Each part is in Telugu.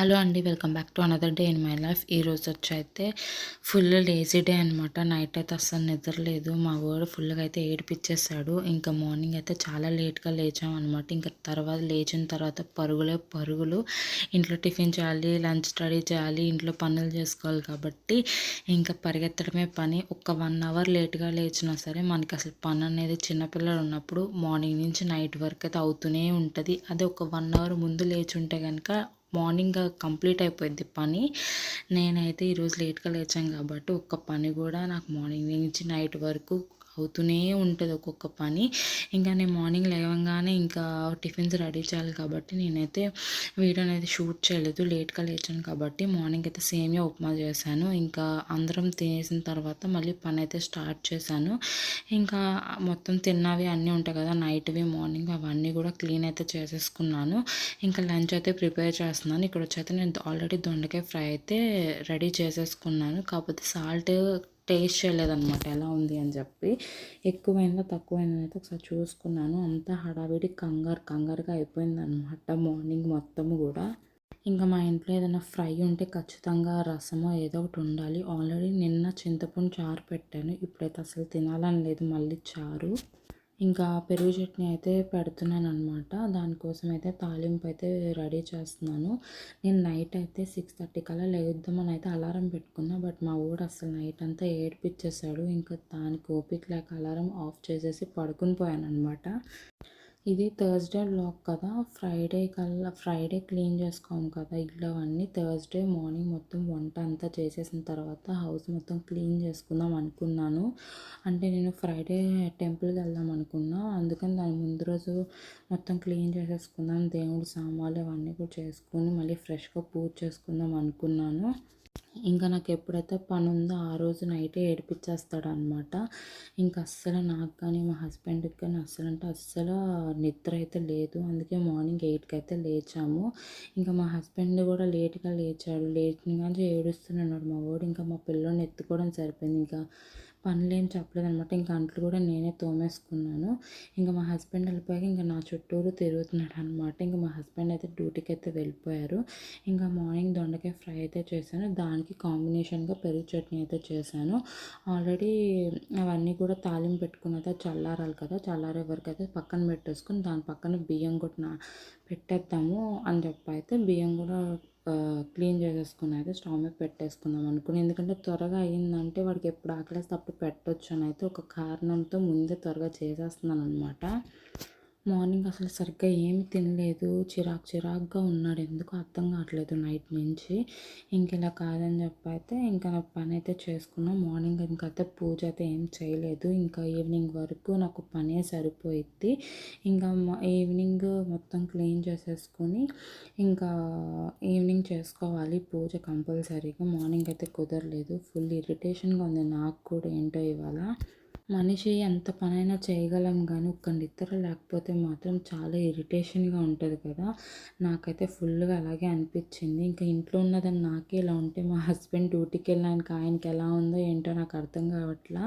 హలో అండి welcome back to another day in my life. ఈరోజు వచ్చి అయితే ఫుల్ లేజీ డే అనమాట నైట్ అయితే అస్సలు నిద్రలేదు మా వాడు ఫుల్గా అయితే ఏడిపించేసాడు ఇంకా మార్నింగ్ అయితే చాలా లేట్గా లేచాం అనమాట ఇంకా తర్వాత లేచిన తర్వాత పరుగులే పరుగులు. ఇంట్లో టిఫిన్ చేయాలి లంచ్ స్టడీ చేయాలి ఇంట్లో పనులు చేసుకోవాలి కాబట్టి ఇంకా పరిగెత్తడమే పని. ఒక వన్ అవర్ లేట్గా లేచినా సరే మనకి అసలు పని అనేది చిన్నపిల్లలు ఉన్నప్పుడు మార్నింగ్ నుంచి నైట్ వరకు అయితే అవుతూనే ఉంటుంది. అదే ఒక వన్ అవర్ ముందు లేచి ఉంటే కనుక మార్నింగ్ కంప్లీట్ అయిపోయింది పని. నేనైతే ఈరోజు లేట్గా లేచాను కాబట్టి ఒక్క పని కూడా నాకు మార్నింగ్ నుంచి నైట్ వరకు అవుతూనే ఉంటుంది ఒక్కొక్క పని. ఇంకా నేను మార్నింగ్ లేవగానే ఇంకా టిఫిన్స్ రెడీ చేయాలి కాబట్టి నేనైతే వీడియో అనేది షూట్ చేయలేదు. లేట్గా లేచాను కాబట్టి మార్నింగ్ అయితే సేమియా ఉప్మా చేశాను. ఇంకా అందరం తినేసిన తర్వాత మళ్ళీ పని అయితే స్టార్ట్ చేశాను. ఇంకా మొత్తం తిన్నవి అన్నీ ఉంటాయి కదా నైట్వి మార్నింగ్ అవన్నీ కూడా క్లీన్ అయితే చేసేసుకున్నాను. ఇంకా లంచ్ అయితే ప్రిపేర్ చేస్తున్నాను. ఇక్కడ వచ్చి నేను ఆల్రెడీ దొండకాయ ఫ్రై అయితే రెడీ చేసేసుకున్నాను. కాకపోతే సాల్ట్ టేస్ట్ చేయలేదనమాట ఎలా ఉంది అని చెప్పి ఎక్కువైనా తక్కువైనా అయితే ఒకసారి చూసుకున్నాను. అంతా హడావిడి కంగారు కంగారుగా అయిపోయిందనమాట మార్నింగ్ మొత్తము కూడా. ఇంకా మా ఇంట్లో ఏదైనా ఫ్రై ఉంటే ఖచ్చితంగా రసమో ఏదో ఒకటి ఉండాలి. ఆల్రెడీ నిన్న చింతపండు చారు పెట్టాను. ఇప్పుడైతే అసలు తినాలని లేదు. మళ్ళీ చారు. ఇంకా పెరుగు చట్నీ అయితే పెడుతున్నాను అనమాట దానికోసం అయితే తాలింపు అయితే రెడీ చేస్తున్నాను. నేను నైట్ అయితే సిక్స్ థర్టీ కల్లా లేద్దామని అయితే అలారం పెట్టుకున్నా బట్ మా ఊడు అసలు నైట్ అంతా ఏడిపించేశాడు ఇంకా దానికి ఓపిక లేక అలారం ఆఫ్ చేసేసి పడుకుని పోయాను అనమాట ఇది థర్స్డే బ్లాక్ కదా. ఫ్రైడే కల్లా ఫ్రైడే క్లీన్ చేసుకోము కదా. ఇల్లు అవన్నీ థర్స్డే మార్నింగ్ మొత్తం వంట అంతా చేసేసిన తర్వాత హౌస్ మొత్తం క్లీన్ చేసుకుందాం అనుకున్నాను. అంటే నేను ఫ్రైడే టెంపుల్కి వెళ్దాం అనుకున్నా. అందుకని దాని ముందు రోజు మొత్తం క్లీన్ చేసేసుకుందాం. దేవుడి సామాన్లు అవన్నీ కూడా చేసుకుని మళ్ళీ ఫ్రెష్గా పూజ చేసుకుందాం అనుకున్నాను. ఇంకా నాకు ఎప్పుడైతే పని ఉందో ఆ రోజు నైటే ఏడిపించేస్తాడు అనమాట ఇంకా అస్సలు నాకు కానీ మా హస్బెండ్కి కానీ అస్సలు అంటే అస్సలు నిద్ర అయితే లేదు. అందుకే మార్నింగ్ ఎయిట్కి అయితే లేచాము. ఇంకా మా హస్బెండ్ కూడా లేట్గా లేచాడు. లేట్ కానీ ఏడుస్తున్నాడు మా వాడు. ఇంకా మా పిల్లోని ఎత్తుకోవడం సరిపోయింది. ఇంకా పనులు ఏం చెప్పలేదనమాట ఇంకా అంట్లు కూడా నేనే తోమేసుకున్నాను. ఇంకా మా హస్బెండ్ వెళ్ళిపోయాక ఇంకా నా చుట్టూరు తిరుగుతున్నాడు అనమాట ఇంకా మా హస్బెండ్ అయితే డ్యూటీకి అయితే వెళ్ళిపోయారు. ఇంకా మార్నింగ్ దొండకాయ ఫ్రై అయితే చేశాను. దానికి కాంబినేషన్గా పెరుగు చట్నీ అయితే చేశాను. ఆల్రెడీ అవన్నీ కూడా తాలింపు పెట్టుకున్నది చల్లారాలి కదా చల్లారే వరకు అయితే పక్కన పెట్టేసుకుని దాని పక్కన బియ్యం కూడా పెట్టేద్దాము అని చెప్పి అయితే బియ్యం కూడా క్లీన్ చేసేసుకుని అయితే స్టవ్ మీద పెట్టేసుకుందాం అనుకుని ఎందుకంటే త్వరగా అయ్యిందంటే వాడికి ఎప్పుడు ఆకలేస్తే అప్పుడు పెట్టొచ్చు అని అయితే ఒక కారణంతో ముందే త్వరగా చేసేస్తున్నాను అనమాట మార్నింగ్ అసలు సరిగ్గా ఏమి తినలేదు. చిరాకు చిరాకుగా ఉన్నాడు. ఎందుకు అర్థం కావట్లేదు నైట్ నుంచి. ఇంక ఇలా కాదని చెప్పైతే ఇంకా పని అయితే చేసుకున్నాం. మార్నింగ్ ఇంకైతే పూజ అయితే ఏం చేయలేదు. ఇంకా ఈవినింగ్ వరకు నాకు పనే సరిపోయిద్ది. ఇంకా ఈవినింగ్ మొత్తం క్లీన్ చేసేసుకొని ఇంకా ఈవినింగ్ చేసుకోవాలి. పూజ కంపల్సరీగా మార్నింగ్ అయితే కుదరలేదు. ఫుల్ ఇరిటేషన్గా ఉంది. నాకు కూడా ఏంటో ఇవాళ. మనిషి ఎంత పనైనా చేయగలం కానీ ఒక్క నిద్ర లేకపోతే మాత్రం చాలా ఇరిటేషన్గా ఉంటుంది కదా. నాకైతే ఫుల్గా అలాగే అనిపించింది. ఇంకా ఇంట్లో ఉన్నదని నాకే ఇలా ఉంటే మా హస్బెండ్ డ్యూటీకి వెళ్ళడానికి ఆయనకి ఎలా ఉందో ఏంటో నాకు అర్థం కావట్లా.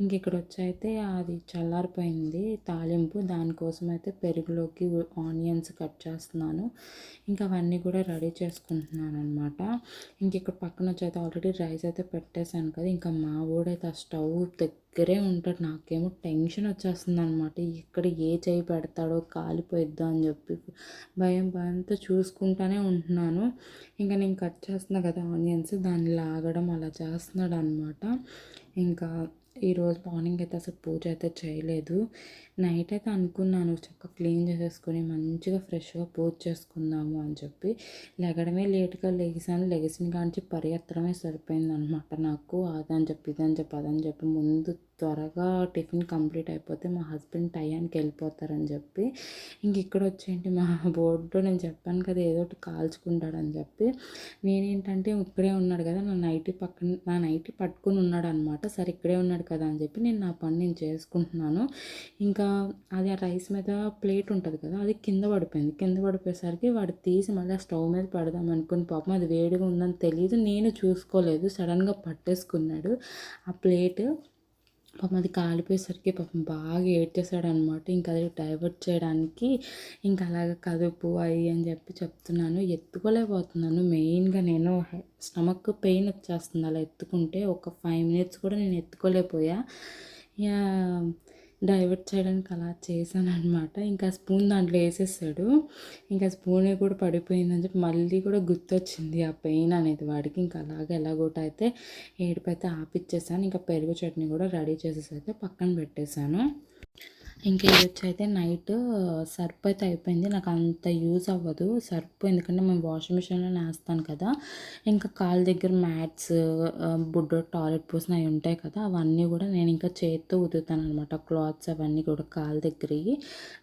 ఇంక ఇక్కడ వచ్చి అయితే అది చల్లారిపోయింది తాలింపు. దానికోసం అయితే పెరుగులోకి ఆనియన్స్ కట్ చేస్తున్నాను. ఇంకా అవన్నీ కూడా రెడీ చేసుకుంటున్నాను అనమాట ఇంక ఇక్కడ పక్కన వచ్చి అయితే ఆల్రెడీ రైస్ అయితే పెట్టేశాను కదా. ఇంకా మా ఊడైతే ఆ స్టవ్ దగ్గరే ఉంటాడు నాకేమో టెన్షన్ వచ్చేస్తుంది అనమాట ఇక్కడ ఏ చేయి పెడతాడో కాలిపోయిద్దా అని చెప్పి భయం భయంతో చూసుకుంటానే ఉంటున్నాను. ఇంకా నేను కట్ చేస్తున్నా కదా ఆనియన్స్ దాన్ని లాగడం అలా చేస్తున్నాడు అనమాట ఇంకా ఈరోజు మార్నింగ్ అయితే అసలు పూజ అయితే చేయలేదు. నైట్ అయితే అనుకున్నాను చక్కగా క్లీన్ చేసేసుకొని మంచిగా ఫ్రెష్గా పూజ చేసుకుందాము అని చెప్పి. లెగడమే లేట్గా లెగిసాను. లెగిసిన కాంచి పరిగెత్తడమే సరిపోయింది అనమాట నాకు అదని చెప్పి ఇదని చెప్పి అదని చెప్పి. ముందు త్వరగా టిఫిన్ కంప్లీట్ అయిపోతే మా హస్బెండ్ టయానికి వెళ్ళిపోతారని చెప్పి. ఇంక ఇక్కడ వచ్చేంటి మా బోర్డు నేను చెప్పాను కదా ఏదో ఒకటి కాల్చుకుంటాడని చెప్పి. నేనేంటంటే ఇక్కడే ఉన్నాడు కదా నా నైటీ పక్కన నా నైటీ పట్టుకుని ఉన్నాడు అనమాట సరే ఇక్కడే ఉన్నాడు కదా అని చెప్పి నేను నా పని నేను చేసుకుంటున్నాను. ఇంకా అది ఆ రైస్ మీద ప్లేట్ ఉంటుంది కదా అది కింద పడిపోయింది. కింద పడిపోయేసరికి వాడు తీసి మళ్ళీ స్టవ్ మీద పెడదాం అనుకుని పాపం అది వేడిగా ఉందని తెలియదు నేను చూసుకోలేదు. సడన్గా పట్టేసుకున్నాడు ఆ ప్లేట్. పాపం అది కాలిపోయేసరికి పాపం బాగా ఏడ్చేసాడనమాట ఇంకా అది డైవర్ట్ చేయడానికి ఇంకా అలాగ కదుపు అయ్యి అని చెప్పి చెప్తున్నాను. ఎత్తుకోలేకపోతున్నాను. మెయిన్గా నేను స్టమక్ పెయిన్ వచ్చేస్తుంది అలా ఎత్తుకుంటే ఒక ఫైవ్ మినిట్స్ కూడా నేను ఎత్తుకోలేకపోయా. డైవర్ట్ చేయడానికి అలా చేశాను అనమాట ఇంకా స్పూన్ దాంట్లో వేసేసాడు. ఇంకా స్పూన్ కూడా పడిపోయిందని చెప్పి మళ్ళీ కూడా గుర్తొచ్చింది ఆ పెయిన్ అనేది వాడికి. ఇంకా అలాగే ఎలాగోట అయితే ఏడుపు అయితే ఆపిచ్చేసాను. ఇంకా పెరుగు చట్నీ కూడా రెడీ చేసేసి అయితే పక్కన పెట్టేశాను. ఇంకా ఇది వచ్చి అయితే నైట్ సర్ప్ అయితే అయిపోయింది. నాకు అంత యూజ్ అవ్వదు. సర్ప్ ఎందుకంటే మేము వాషింగ్ మిషన్లో వేస్తాను కదా. ఇంకా కాళ్ళ దగ్గర మ్యాట్స్ బుడ్డ టాయిలెట్ పూసిన అవి ఉంటాయి కదా అవన్నీ కూడా నేను ఇంకా చేతితో ఉతుకుతాను అనమాట క్లాత్స్ అవన్నీ కూడా కాళ్ళ దగ్గరవి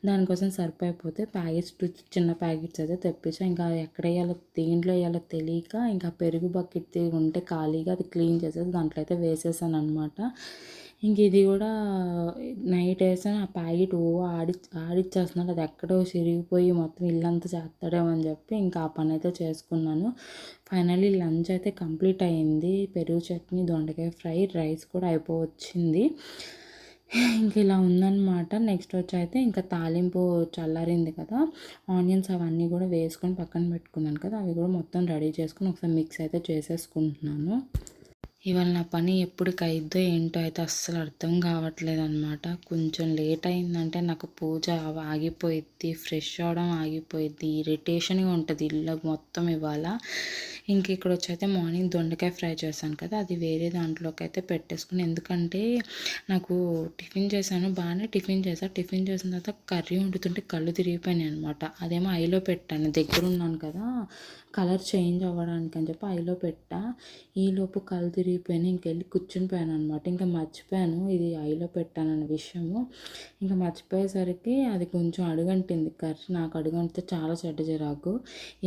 దానికోసం సర్ప్ అయిపోతే ప్యాకెట్స్ చిన్న ప్యాకెట్స్ అయితే తెప్పించా. ఇంకా ఎక్కడ వేయాలో దేంట్లో వేయాలో తెలియక ఇంకా పెరుగు బకెట్ ఉంటే ఖాళీగా అది క్లీన్ చేసేసి దాంట్లో అయితే వేసేసాను అనమాట ఇంక ఇది కూడా నైట్ వేసాను. ఆ ప్యాకెట్ ఓ ఆడి ఆడిచ్చేస్తున్నాడు. అది ఎక్కడో చిరిగిపోయి మొత్తం ఇల్లంతా చేస్తాడేమో అని చెప్పి ఇంకా ఆ పని అయితే చేసుకున్నాను. ఫైనల్లీ లంచ్ అయితే కంప్లీట్ అయింది. పెరుగు చట్నీ దొండకాయ ఫ్రై రైస్ కూడా అయిపోవచ్చింది. ఇంక ఇలా ఉందన్నమాట. నెక్స్ట్ వచ్చి అయితే ఇంకా తాలింపు చల్లారింది కదా. ఆనియన్స్ అవన్నీ కూడా వేసుకొని పక్కన పెట్టుకున్నాను కదా. అవి కూడా మొత్తం రెడీ చేసుకొని ఒకసారి మిక్స్ అయితే చేసేసుకుంటున్నాను. ఇవాళ నా పని ఎప్పటికైద్దో ఏంటో అయితే అస్సలు అర్థం కావట్లేదు అనమాట కొంచెం లేట్ అయిందంటే నాకు పూజ ఆగిపోయిద్ది ఫ్రెష్ అవడం ఆగిపోయిద్ది ఇరిటేషన్గా ఉంటుంది ఇల్లు మొత్తం ఇవాళ. ఇంక ఇక్కడ వచ్చి అయితే మార్నింగ్ దొండకాయ ఫ్రై చేశాను కదా అది వేరే దాంట్లోకి అయితే పెట్టేసుకుని ఎందుకంటే నాకు టిఫిన్ చేశాను బాగానే టిఫిన్ చేశాను టిఫిన్ చేసిన తర్వాత కర్రీ వండుతుంటే కళ్ళు తిరిగిపోయినాయి అనమాట అదేమో ఐలో పెట్టాను దగ్గర ఉన్నాను కదా. కలర్ చేంజ్ అవ్వడానికి అని చెప్పి ఐలో పెట్టా. ఈలోపు కళ్ళు తిరిగిపోయినాయి. ఇంకెళ్ళి కూర్చుని పోయాను అనమాట ఇంకా మర్చిపోయాను. ఇది ఐలో పెట్టానన్న విషయము. ఇంకా మర్చిపోయేసరికి అది కొంచెం అడుగంటింది. కర్రీ నాకు అడుగంటితే చాలా చెడ్డ చిరాకు.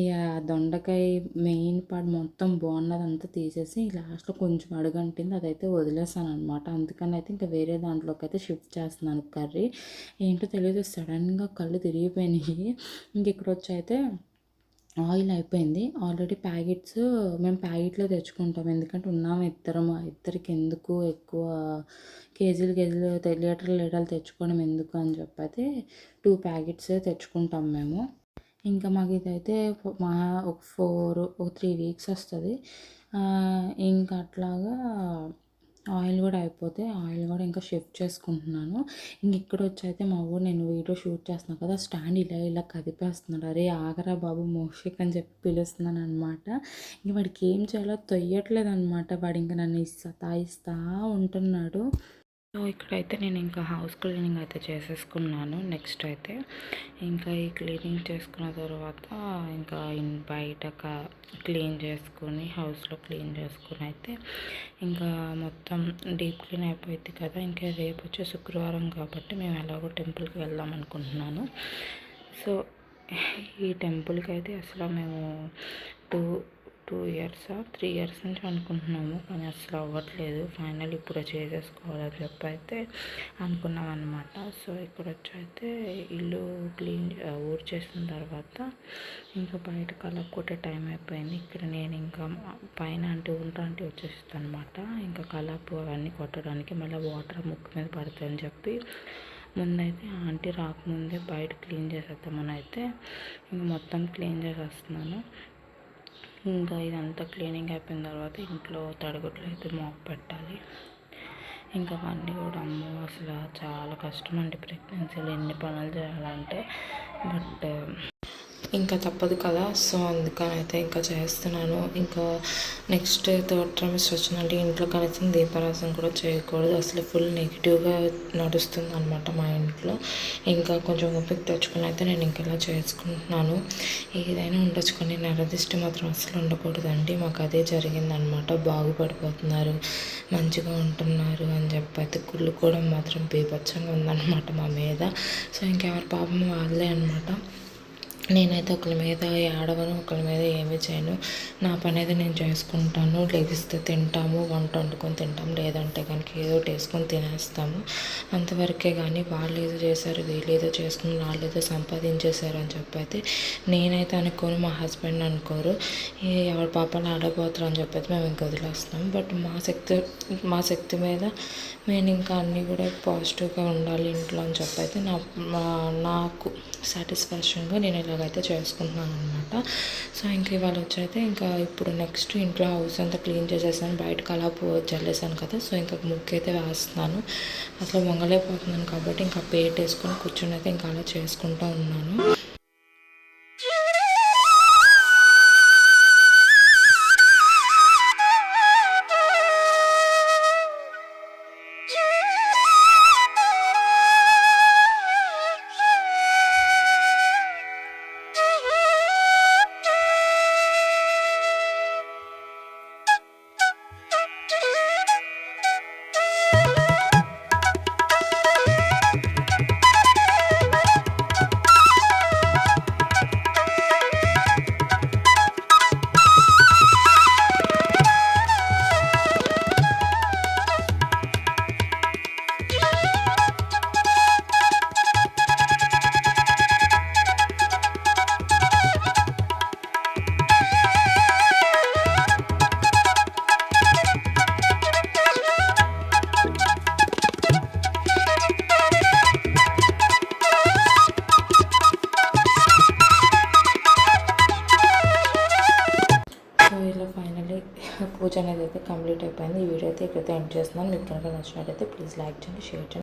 ఇక దొండకాయ మెయిన్ పార్ట్ మొత్తం బాగున్నదంతా తీసేసి లాస్ట్లో కొంచెం అడుగంటింది. అదైతే వదిలేసాను అనమాట అందుకని అయితే ఇంకా వేరే దాంట్లోకి అయితే షిఫ్ట్ చేస్తున్నాను కర్రీ. ఏంటో తెలియదు సడన్గా కళ్ళు తిరిగిపోయినాయి. ఇంక ఇక్కడ వచ్చి అయితే ఆయిల్ అయిపోయింది. ఆల్రెడీ ప్యాకెట్స్ మేము ప్యాకెట్లో తెచ్చుకుంటాం. ఎందుకంటే ఉన్నాము ఇద్దరం. ఇద్దరికి ఎందుకు ఎక్కువ కేజీలు కేజీలు లీటర్లు లీటర్లు తెచ్చుకోవడం ఎందుకు అని చెప్పి టూ ప్యాకెట్స్ తెచ్చుకుంటాం మేము. ఇంకా మాకు ఇదైతే మా ఒక ఫోర్ ఒక త్రీ వీక్స్ వస్తుంది. ఇంకా అట్లాగా ఆయిల్ కూడా అయిపోతే ఆయిల్ కూడా ఇంకా షిఫ్ట్ చేసుకుంటున్నాను. ఇంక ఇక్కడ వచ్చి అయితే మా ఊరు నేను వీడియో షూట్ చేస్తున్నాను కదా స్టాండ్ ఇలా ఇలా కదిపేస్తున్నాడు. అరే ఆగరా బాబు మోషిక్ అని చెప్పి పిలుస్తున్నాను అనమాట ఇంక వాడికి ఏం చేయాలో తొయ్యట్లేదు అనమాట వాడు ఇంకా నన్ను ఇస్తా సతాయిస్తా ఉంటున్నాడు. సో ఇక్కడైతే నేను ఇంకా హౌస్ క్లీనింగ్ అయితే చేసేసుకున్నాను. నెక్స్ట్ అయితే ఇంకా ఈ క్లీనింగ్ చేసుకున్న తర్వాత ఇంకా బయట క్లీన్ చేసుకొని హౌస్లో క్లీన్ చేసుకుని అయితే ఇంకా మొత్తం డీప్ క్లీన్ అయిపోయింది కదా. ఇంకా రేపు వచ్చే శుక్రవారం కాబట్టి మేము ఎలాగో టెంపుల్కి వెళ్దాం అనుకుంటున్నాను. సో ఈ టెంపుల్కి అయితే అసలు మేము two two years three years నుంచి అనుకుంటున్నాము. కానీ అసలు అవ్వట్లేదు. ఫైనల్ ఇప్పుడు చేసేసుకోవాలని చెప్పి అయితే అనుకున్నాం అనమాట సో ఇక్కడ వచ్చి అయితే ఇల్లు క్లీన్ ఊరు చేసిన తర్వాత ఇంకా బయట కలర్ కొట్టే టైం అయిపోయింది. ఇక్కడ నేను ఇంకా పైన అంటే ఉంటా అంటే వచ్చేస్తాను అనమాట ఇంకా కలపు అవన్నీ కొట్టడానికి మళ్ళీ వాటర్ ముక్కు మీద పడుతుందని చెప్పి ముందైతే ఆంటీ రాకముందే బయట క్లీన్ చేసేద్దామని అయితే ఇంక మొత్తం క్లీన్ చేసేస్తున్నాను. ఇంకా ఇదంతా క్లీనింగ్ అయిపోయిన తర్వాత ఇంట్లో తడిగుడ్లు అయితే మోపు పెట్టాలి. ఇంకా అవన్నీ కూడా అమ్మో అసలు చాలా కష్టం అండి ప్రెగ్నెన్సీలో ఎన్ని పనులు చేయాలంటే. బట్ ఇంకా తప్పదు కదా. సో అందుకని అయితే ఇంకా చేస్తున్నాను. ఇంకా నెక్స్ట్ థర్డ్ ట్రైమిస్టర్ వచ్చిందంటే ఇంట్లో కనీసం దీపారాసం కూడా చేయకూడదు. అసలు ఫుల్ నెగిటివ్గా నడుస్తుంది అనమాట మా ఇంట్లో. ఇంకా కొంచెం ఓపిక తెచ్చుకుని అయితే నేను ఇంకా ఇలా చేసుకుంటున్నాను. ఏదైనా ఉండొచ్చు కానీ నరదిష్టి మాత్రం అసలు ఉండకూడదండి. మాకు అదే జరిగిందనమాట బాగుపడిపోతున్నారు మంచిగా ఉంటున్నారు అని చెప్పి అయితే కుళ్ళు కూడా మాత్రం బీభత్సంగా ఉందన్నమాట మా మీద. సో ఇంకెవరి పాపం వాళ్ళే అనమాట నేనైతే ఒకరి మీద ఏడవను ఒకరి మీద ఏమీ చేయను. నా పని అయితే నేను చేసుకుంటాను లెగిస్తే తింటాము వంట వండుకొని తింటాము లేదంటే కనుక ఏదో ఒకటి వేసుకొని తినేస్తాము. అంతవరకే కానీ వాళ్ళు ఏదో చేశారు వీళ్ళు ఏదో చేసుకుని వాళ్ళు ఏదో సంపాదించేశారు అని చెప్పి అయితే నేనైతే అనుకోను మా హస్బెండ్ అనుకోరు. ఏ ఎవరి పాపాలు ఆడబోతారు అని చెప్పి అయితే మేము ఇంకా వదిలేస్తాం. బట్ మా శక్తి మా శక్తి మీద నేను ఇంకా అన్నీ కూడా పాజిటివ్గా ఉండాలి ఇంట్లో అని చెప్పి అయితే నా మా- నాకు సాటిస్ఫాక్షన్గా నేను ఇలాగైతే చేసుకుంటున్నాను అనమాట సో ఇంకా ఇవాళ వచ్చైతే ఇంకా ఇప్పుడు నెక్స్ట్ ఇంట్లో హౌస్ అంతా క్లీన్ చేసేసాను బయటకు అలా పో చల్లేసాను కదా సో ఇంకా ముగ్గు అయితే వేస్తున్నాను. అసలు వంగలేకపోతున్నాను కాబట్టి ఇంకా పేట్ వేసుకొని కూర్చొని అయితే ఇంకా అలా చేసుకుంటూ ఉన్నాను. అయితే వీడియో అయితే ఎండ్ చేస్తున్నాను. మీకు కనుక నచ్చినట్టయితే ప్లీజ్ లైక్ చేయండి షేర్ చేయండి.